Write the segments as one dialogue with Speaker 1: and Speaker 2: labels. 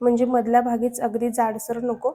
Speaker 1: म्हणजे मधल्या भागीच अगदी जाडसर नको.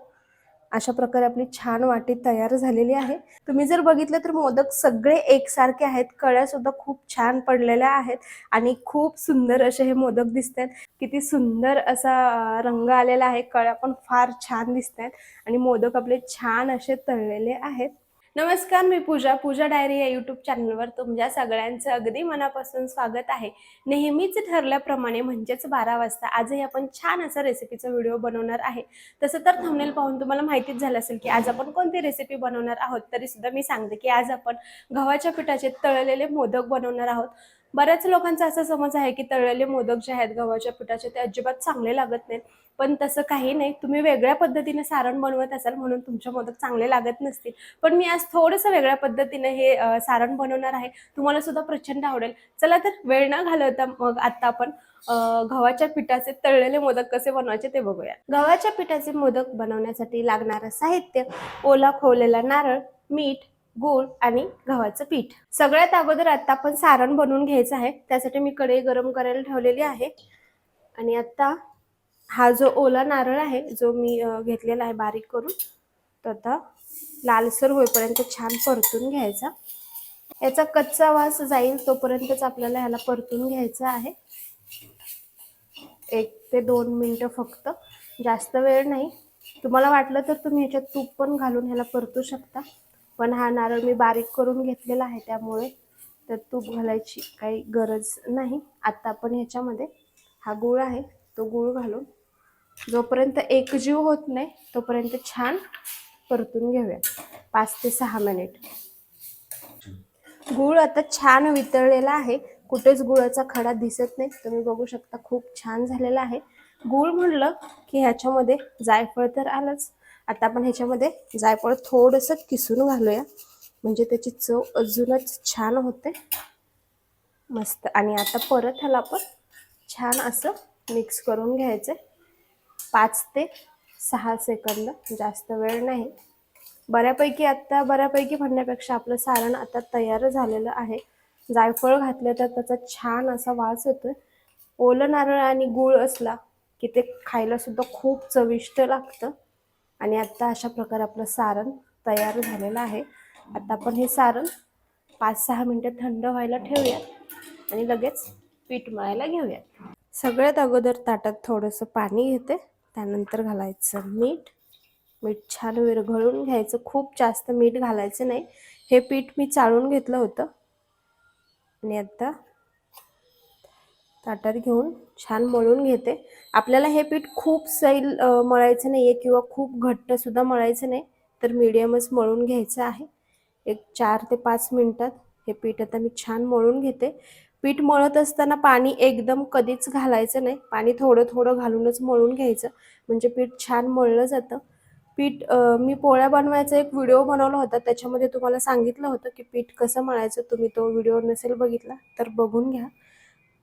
Speaker 1: अशा प्रकारे आपली छान वाटी तयार झालेली आहे. तुम्ही जर बघितलं तर मोदक सगळे एकसारखे आहेत. कळ्या सुद्धा खूप छान पडलेल्या आहेत आणि खूप सुंदर असे हे मोदक दिसत आहेत किती सुंदर असा रंग आलेला आहे. कळ्या पण फार छान दिसत आहेत आणि मोदक आपले छान असे तळलेले आहेत. नमस्कार मी पूजा पूजा डायरी या यूट्यूब चॅनलवर तुमच्या सगळ्यांचं अगदी मनापासून स्वागत आहे. नेहमीच ठरल्याप्रमाणे म्हणजेच बारा वाजता आजही आपण छान असा रेसिपीचा व्हिडिओ बनवणार आहे. तसं तर थंबनेल पाहून तुम्हाला माहितीच झालं असेल की आज आपण कोणती रेसिपी बनवणार आहोत तरी सुद्धा मी सांगते की आज आपण गव्हाच्या पिठाचे तळलेले मोदक बनवणार आहोत. बऱ्याच लोकांचा असा समज आहे की तळलेले मोदक जे आहेत गव्हाच्या पिठाचे ते अजिबात चांगले लागत नाहीत. पण तसं काही नाही. तुम्ही वेगळ्या पद्धतीने सारण बनवत असाल म्हणून तुमचे मोदक चांगले लागत नसतील. पण मी आज थोडंसं वेगळ्या पद्धतीने हे सारण बनवणार आहे. तुम्हाला सुद्धा प्रचंड आवडेल. चला तर वेळ न घालवता मग आता आपण गव्हाच्या पिठाचे तळलेले मोदक कसे बनवायचे ते बघूया. गव्हाच्या पिठाचे मोदक बनवण्यासाठी लागणारं साहित्य ओला खोवलेला नारळ मीठ गूळ आणि गव्हाचं पीठ. सगळ्यात अगोदर आता आपण सारण बनवून घ्यायचं आहे. त्यासाठी मी कढई गरम करायला ठेवलेली आहे. आणि आता हा जो ओला नारळ आहे जो मी घेतलेला आहे बारीक करून तो आता लालसर होईपर्यंत छान परतून घ्यायचा. याचा कच्चा वास जाईल तोपर्यंतच आपल्याला ह्याला परतून घ्यायचा आहे. एक ते दोन मिनटं फक्त. जास्त वेळ नाही. तुम्हाला वाटलं तर तुम्ही ह्याच्यात तूप पण घालून ह्याला परतू शकता. पण हा नारळ मी बारीक करून घेतलेला आहे त्यामुळे तर तूप घालायची काही गरज नाही. आत्ता आपण ह्याच्यामध्ये हा गूळ आहे तो गूळ घालून जोपर्यंत एकजीव होत नाही तोपर्यंत छान परतून घेऊया पाच ते सहा मिनिट. गूळ आता छान वितळलेला आहे. कुठेच गुळाचा खडा दिसत नाही. तुम्ही बघू शकता खूप छान झालेला आहे. गूळ म्हणलं की ह्याच्यामध्ये जायफळ तर आलंच. आता आपण ह्याच्यामध्ये जायफळ थोडंसं किसून घालूया. म्हणजे त्याची चव अजूनच छान होते. मस्त. आणि आता परत ह्याला आपण छान असं मिक्स करून घ्यायचं पाच ते सहा सेकंद जास्त वेळ नाही. बऱ्यापैकी आत्ता बऱ्यापैकी म्हणण्यापेक्षा आपलं सारण आता तयार झालेलं आहे. जायफळ घातलं तर त्याचा छान असा वास येतो ओलं नारळ आणि गूळ असला की ते खायला सुद्धा खूप चविष्ट लागतं. आणि आत्ता अशा प्रकारे आपलं सारण तयार झालेलं आहे. आता आपण हे सारण पाच सहा मिनटं थंड व्हायला ठेवूयात आणि लगेच पीठ मळायला घेऊयात. सगळ्यात अगोदर ताटात थोडंसं पाणी घेते. त्यानंतर घालायचं मीठ. मीठ छान विरघळून घ्यायचं. खूप जास्त मीठ घालायचं नाही. हे पीठ मी चाळून घेतलं होतं. आणि आता ताटात घेऊन छान मळून घेते. आपल्याला हे पीठ खूप सैल मळायचं नाही आहे किंवा खूप घट्टसुद्धा मळायचं नाही तर मीडियमच मळून घ्यायचं आहे. एक चार ते पाच मिनटात हे पीठ आता मी छान मळून घेते. पीठ मळत असताना पाणी एकदम कधीच घालायचं नाही. पाणी थोडं थोडं घालूनच मळून घ्यायचं. म्हणजे पीठ छान मळलं जातं. पीठ मी पोळ्या बनवायचा एक व्हिडिओ बनवला होता. त्याच्यामध्ये तुम्हाला सांगितलं होतं की पीठ कसं मळायचं. तुम्ही तो व्हिडिओ नसेल बघितला तर बघून घ्या.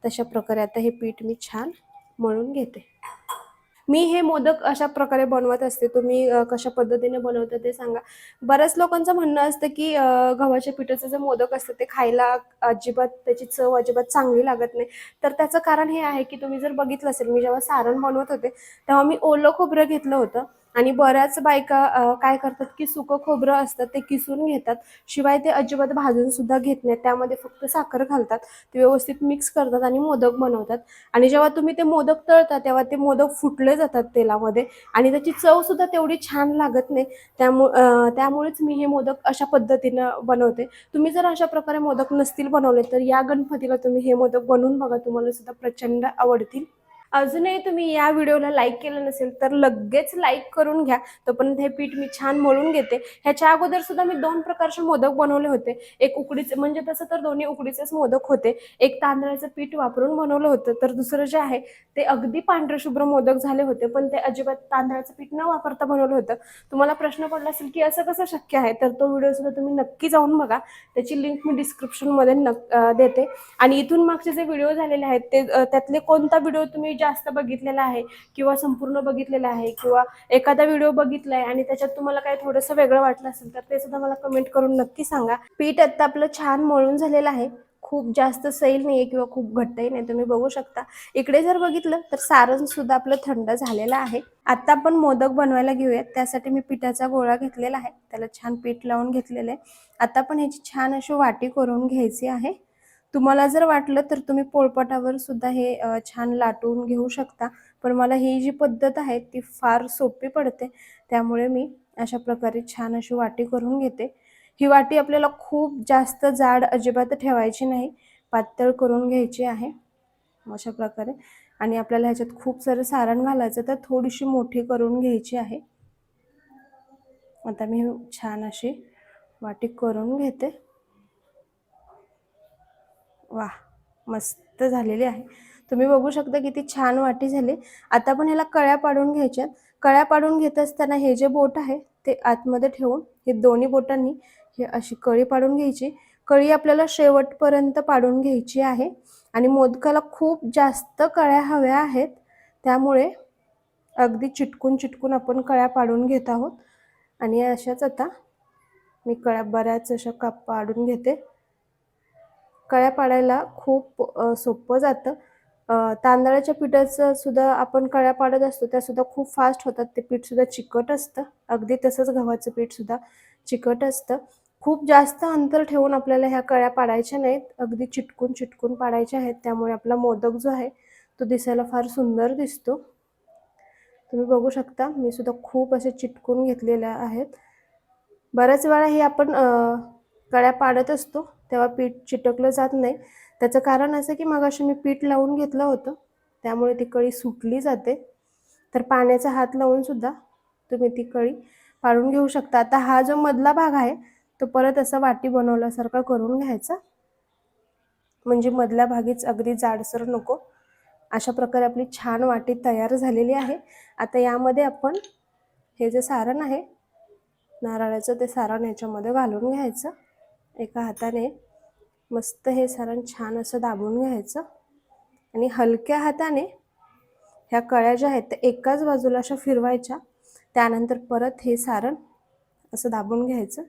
Speaker 1: तशा प्रकारे आता हे पीठ मी छान मळून घेते. मी हे मोदक अशा प्रकारे बनवत असते. तुम्ही कशा पद्धतीने बनवता ते सांगा. बऱ्याच लोकांचं म्हणणं असतं की गव्हाच्या पिठाचं जे मोदक असतं ते खायला अजिबात त्याची चव अजिबात चांगली लागत नाही. तर त्याचं कारण हे आहे की तुम्ही जर बघितलं असेल मी जेव्हा सारण बनवत होते तेव्हा मी ओलं खोबरं घेतलं होतं. आणि बऱ्याच बायका काय करतात की सुकं खोबरं असतं ते किसून घेतात. शिवाय ते अजिबात भाजून सुद्धा घेत नाहीत. त्यामध्ये फक्त साखर घालतात. ते व्यवस्थित मिक्स करतात आणि मोदक बनवतात. आणि जेव्हा तुम्ही ते मोदक तळता तेव्हा ते मोदक फुटले जातात तेलामध्ये. आणि त्याची चव सुद्धा तेवढी छान लागत नाही. त्यामु त्यामुळेच मी हे मोदक अशा पद्धतीनं बनवते. तुम्ही जर अशा प्रकारे मोदक नसतील बनवले तर या गणपतीला तुम्ही हे मोदक बनवून बघा. तुम्हाला सुद्धा प्रचंड आवडतील. अजूनही तुम्ही या व्हिडिओला लाईक केलं नसेल तर लगेच लाईक करून घ्या. तोपर्यंत हे पीठ मी छान मळून घेते. ह्याच्या अगोदर सुद्धा मी दोन प्रकारचे मोदक बनवले होते. एक उकडीचे म्हणजे तसं तर दोन्ही उकडीचेच मोदक होते. एक तांदळाचं पीठ वापरून बनवलं होतं. तर दुसरं जे आहे ते अगदी पांढरशुभ्र मोदक झाले होते पण ते अजिबात तांदळाचं पीठ न वापरता बनवलं होतं. तुम्हाला प्रश्न पडला असेल की असं कसं शक्य आहे तर तो व्हिडिओ सुद्धा तुम्ही नक्की जाऊन बघा. त्याची लिंक मी डिस्क्रिप्शनमध्ये नक देते. आणि इथून मागचे जे व्हिडिओ झालेले आहेत ते त्यातले कोणता व्हिडिओ तुम्ही जास्त बघितलेला आहे किंवा संपूर्ण बघितलेला आहे किंवा एखादा व्हिडिओ बघितलाय आणि त्याच्यात तुम्हाला काही थोडंसं वेगळं वाटलं असेल तर ते सुद्धा मला कमेंट करून नक्की सांगा. पीठ आता आपलं छान मळून झालेलं आहे. खूप जास्त सैल नाही आहे किंवा खूप घट्टही नाही तुम्ही बघू शकता. इकडे जर बघितलं तर सारण सुद्धा आपलं थंड झालेलं आहे. आता आपण मोदक बनवायला घेऊयात. त्यासाठी मी पिठाचा गोळा घेतलेला आहे. त्याला छान पीठ लावून घेतलेलं आहे. आता पण ह्याची छान अशी वाटी करून घ्यायची आहे. तुम्हाला जर वाटलं तर तुम्ही पोळपाटावर सुद्धा हे छान लाटून घेऊ शकता. पण मला ही जी पद्धत आहे ती फार सोपी पडते. त्यामुळे मी अशा प्रकारे छान अशी वाटी करून घेते. ही वाटी आपल्याला खूप जास्त जाड अजिबात ठेवायची नाही. पातळ करून घ्यायची आहे. अशा प्रकारे. आणि आपल्याला ह्याच्यात खूप सारं सारण घालायचं तर थोडीशी मोठी करून घ्यायची आहे. आता मी छान अशी वाटी करून घेते. वा मस्त झालेली आहे. तुम्ही बघू शकता किती छान वाटी झाली. आता पण ह्याला कळ्या पाडून घ्यायच्या कळ्या पाडून घेत असताना हे जे बोट आहे ते आतमध्ये ठेवून हे दोन्ही बोटांनी हे अशी कळी पाडून घ्यायची. कळी आपल्याला शेवटपर्यंत पाडून घ्यायची आहे आणि मोदकाला खूप जास्त कळ्या हव्या आहेत. त्यामुळे अगदी चिटकून चिटकून आपण कळ्या पाडून घेत आहोत. आणि अशाच आता मी कळ्या बऱ्याच अशा काप पाडून घेते. कळ्या पाडायला खूप सोपं जातं. तांदळाच्या पिठाचं सुद्धा आपण कळ्या पाडत असतो त्या सुद्धा खूप फास्ट होतात. ते पीठ सुद्धा चिकट असतं. अगदी तसंच गव्हाचं पीठ सुद्धा चिकट असतं. खूप जास्त अंतर ठेवून आपल्याला ह्या कळ्या पाडायच्या नाहीत. अगदी चिटकून चिटकून पाडायच्या आहेत. त्यामुळे आपला मोदक जो आहे तो दिसायला फार सुंदर दिसतो. तुम्ही बघू शकता मी सुद्धा खूप असे चिटकून घेतलेल्या आहेत. बऱ्याच वेळा हे आपण कळ्या पाडत असतो. तेव्हा पीठ चिटकलं जात नाही. त्याचं कारण असं की मगाशी मी पीठ लावून घेतलं होतं. त्यामुळे ती कळी सुटली जाते. तर पाण्याचा हात लावून सुद्धा तुम्ही ती कळी पाडून घेऊ शकता. आता हा जो मधला भाग आहे तो परत असा वाटी बनवल्यासारखा करून घ्यायचा. म्हणजे मधल्या भागीच अगदी जाडसर नको. अशा प्रकारे आपली छान वाटी तयार झालेली आहे. आता यामध्ये आपण हे जे सारण आहे नारळाचं ते सारण याच्यामध्ये घालून घ्यायचं. एका हाताने मस्त हे सारण छान असं दाबून घ्यायचं. आणि हलक्या हाताने ह्या कळ्या ज्या आहेत त्या एकाच बाजूला अशा फिरवायच्या. त्यानंतर परत हे सारण असं दाबून घ्यायचं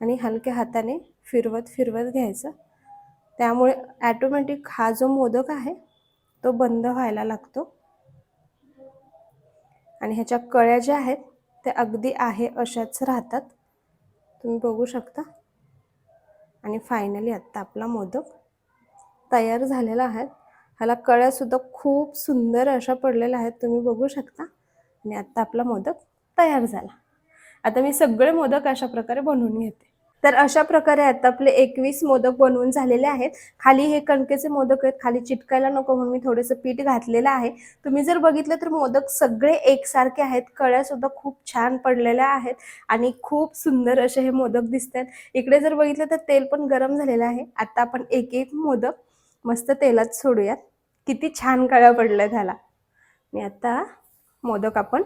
Speaker 1: आणि हलक्या हाताने फिरवत फिरवत घ्यायचं. त्यामुळे ॲटोमॅटिक हा जो मोदक आहे तो बंद व्हायला लागतो. आणि ह्याच्या कळ्या ज्या आहेत त्या अगदी आहे अशाच राहतात. तुम्ही बघू शकता. आणि फायनली आत्ता आपला मोदक तयार झालेला आहे. ह्याला कळ्यासुद्धा खूप सुंदर अशा पडलेल्या आहेत. तुम्ही बघू शकता. आणि आत्ता आपला मोदक तयार झाला. आता मी सगळे मोदक अशा प्रकारे बनवून घेते. तर अशा प्रकारे आता आपले एकवीस मोदक बनवून झालेले आहेत. खाली हे कणकेचे मोदक आहेत. खाली चिटकायला नको म्हणून मी थोडंसं पीठ घातलेलं आहे. तुम्ही जर बघितलं तर मोदक सगळे एकसारखे आहेत. कळ्या सुद्धा खूप छान पडलेल्या आहेत आणि खूप सुंदर असे हे मोदक दिसत आहेत इकडे जर बघितलं तर तेल पण गरम झालेलं आहे. आता आपण एक एक मोदक मस्त तेलात सोडूयात. किती छान कळ्या पडल्या झाला मी आता मोदक आपण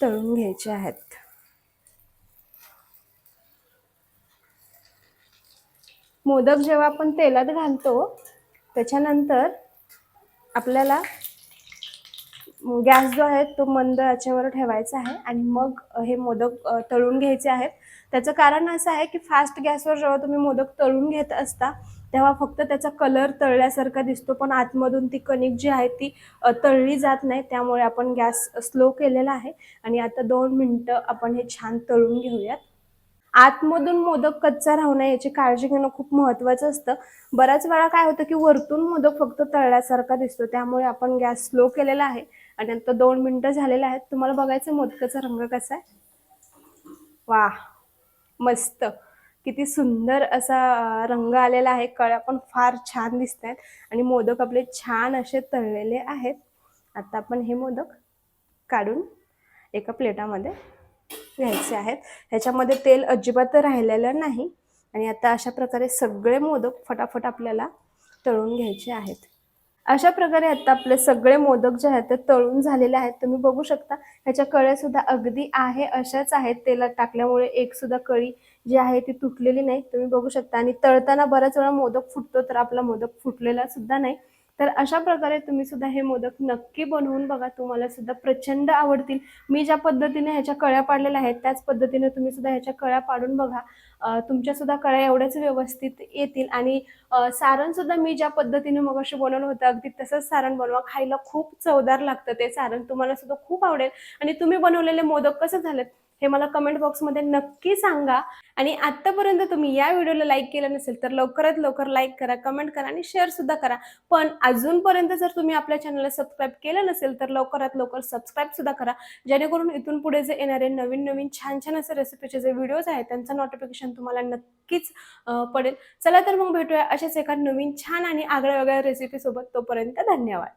Speaker 1: तळून घ्यायचे आहेत. मोदक जेव्हा आपण तेलात घालतो त्याच्यानंतर आपल्याला गॅस जो आहे तो मंद याच्यावर ठेवायचा आहे आणि मग हे मोदक तळून घ्यायचे आहेत. त्याचं कारण असं आहे की फास्ट गॅसवर जेव्हा तुम्ही मोदक तळून घेत असता तेव्हा फक्त त्याचा कलर तळल्यासारखा दिसतो पण आतमधून ती कणिक जी आहे ती तळली जात नाही. त्यामुळे आपण गॅस स्लो केलेला आहे आणि आता दोन मिनटं आपण हे छान तळून घेऊयात. आतमधून मोदक कच्चा राहू नये याची काळजी घेणं खूप महत्वाचं असतं. बऱ्याच वेळा काय होतं की वरतून मोदक फक्त तळल्यासारखा दिसतो. त्यामुळे आपण गॅस स्लो केलेला आहे आणि नंतर दोन मिनिटं झालेले आहेत. तुम्हाला बघायचं मोदकाचा रंग कसा आहे? वा मस्त. किती सुंदर असा रंग आलेला आहे. कळ्या पण फार छान दिसत आहेत आणि मोदक आपले छान असे तळलेले आहेत. आता आपण हे मोदक काढून एका प्लेटामध्ये घ्यायचे आहेत ह्याच्यामध्ये तेल अजिबात राहिलेलं नाही. आणि आता अशा प्रकारे सगळे मोदक फटाफट आपल्याला तळून घ्यायचे आहेत. अशा प्रकारे आता आपले सगळे मोदक जे आहेत ते तळून झालेले आहेत. तुम्ही बघू शकता ह्याच्या कळ्या सुद्धा अगदी आहे अशाच आहेत. तेलात टाकल्यामुळे एक सुद्धा कळी जी आहे ती तुटलेली नाही. तुम्ही बघू शकता. आणि तळताना बऱ्याच वेळा मोदक फुटतो तर आपला मोदक फुटलेला सुद्धा नाही. तर अशा प्रकारे तुम्ही सुद्धा हे मोदक नक्की बनवून बघा. तुम्हाला सुद्धा प्रचंड आवडतील. मी ज्या पद्धतीने ह्याच्या कळ्या पाडलेल्या आहेत त्याच पद्धतीने तुम्ही सुद्धा ह्याच्या कळ्या पाडून बघा. तुमच्या सुद्धा कळ्या एवढ्याच व्यवस्थित येतील. आणि सारण सुद्धा मी ज्या पद्धतीने मग अशी बनवलं होतं अगदी तसंच सारण बनवा. खायला खूप चवदार लागतं ते सारण. तुम्हाला सुद्धा खूप आवडेल. आणि तुम्ही बनवलेले मोदक कसं झालेत? हे मला कमेंट बॉक्समध्ये नक्की सांगा. आणि आत्तापर्यंत तुम्ही या व्हिडिओला लाईक केलं नसेल तर लवकरात लवकर लाईक करा कमेंट करा आणि शेअर सुद्धा करा. पण अजूनपर्यंत जर तुम्ही आपल्या चॅनलला सबस्क्राईब केलं नसेल तर लवकरात लवकर सबस्क्राईब सुद्धा करा. जेणेकरून इथून पुढे जे येणारे नवीन नवीन छान छान असे रेसिपीचे जे व्हिडिओज आहेत त्यांचं नोटिफिकेशन तुम्हाला नक्कीच पडेल. चला तर मग भेटूया अशाच एका नवीन छान आणि आगळ्या वेगळ्या रेसिपीसोबत तोपर्यंत धन्यवाद.